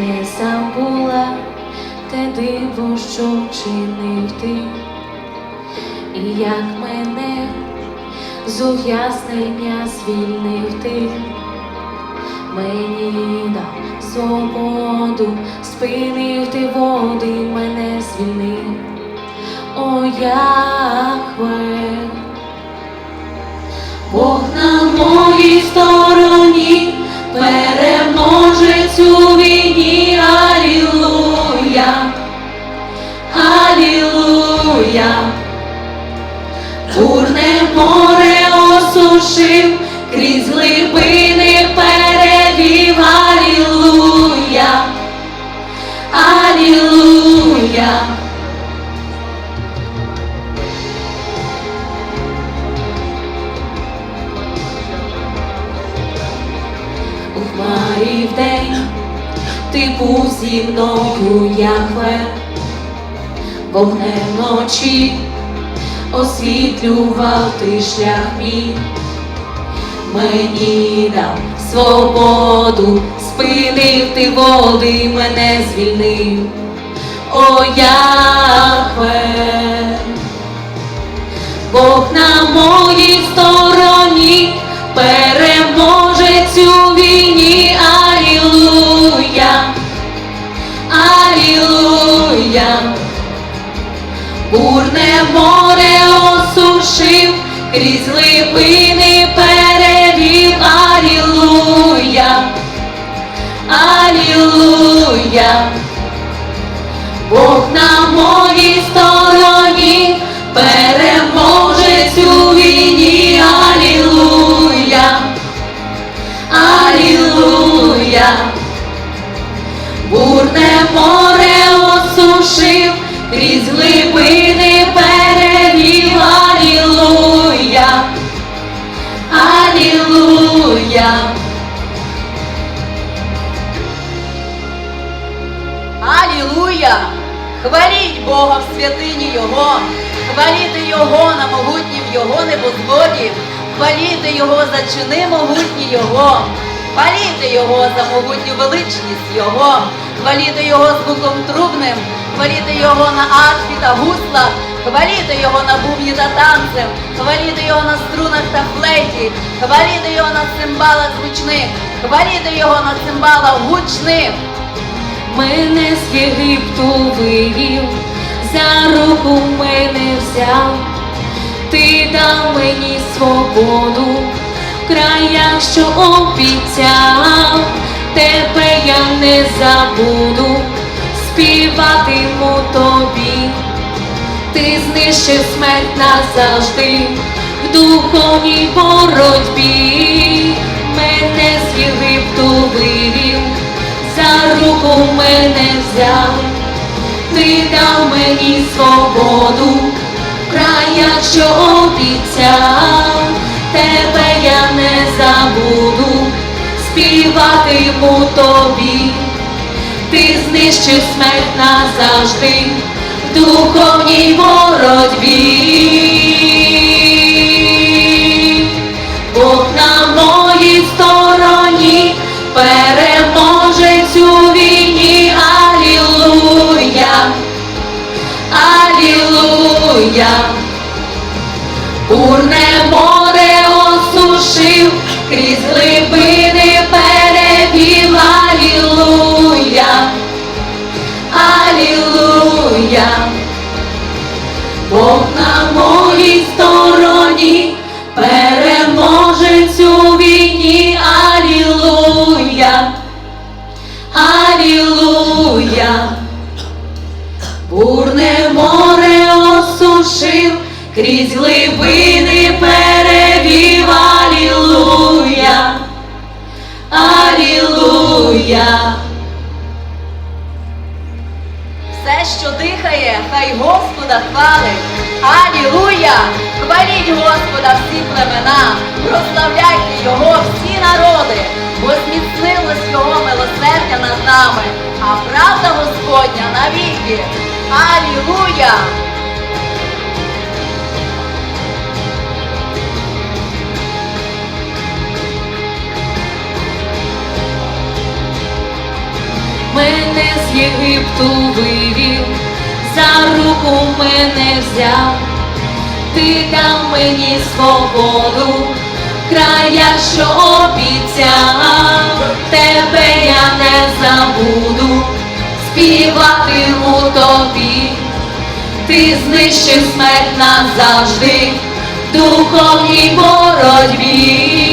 не забула те диво, що вчинив ти, і як мене з ув'язнення звільнив ти, мені дав свободу, спинив ти води, мене звільнив, о Яхве. Бог на крізь глибини перевів, Алілуя, Алілуя. У хмарі вдень ти був зі мною, Яхве, вогнем вночі освітлював ти шлях мій, мені дав свободу, спинив ти води, мене звільнив, о Яхве. Бог на моїй стороні, переможець у війні, Алілуя, Алілуя, бурне море осушив, крізь глибини Бог стороні, переможець у війні, Алілуя, Алілуя, бурне море осушив, крізь глибини перевів, Алілуя, Алілуя. Алілуя! Хваліть Бога в святині Його, хваліти Його на могутнім Його небозводі, хваліти Його за чини могутні Його, хваліти Його за могутню величність Його, хваліти Його звуком трубним, хваліти Його на арфі та гуслах, хваліти Його на бубні та танцем, хваліти Його на струнах та флейті, хваліти Його на цимбалах звучних, хваліти Його на цимбалах гучних. Мене з Єгипту вивів, за руку мене взяв, ти дав мені свободу, в краях, що обіцяв, тебе я не забуду, співатиму тобі, ти знищив смерть назавжди, в духовній боротьбі, ти дав мені свободу, края, що обіцяв, тебе я не забуду, співатиму тобі, ти знищив смерть назавжди в духовній боротьбі. Алілуя, бурне Алілуя. Все, що дихає, хай Господа хвалить. Алілуя! Хваліть Господа всі племена, прославляйте Його всі народи, бо зміцнилось Його милосердя над нами, а правда Господня навіки. Алілуя! Мене з Єгипту вивів, за руку мене взяв, ти дав мені свободу, края, що обіцяв, тебе я не забуду, співатиму тобі, ти знищив смерть назавжди, духовній боротьбі.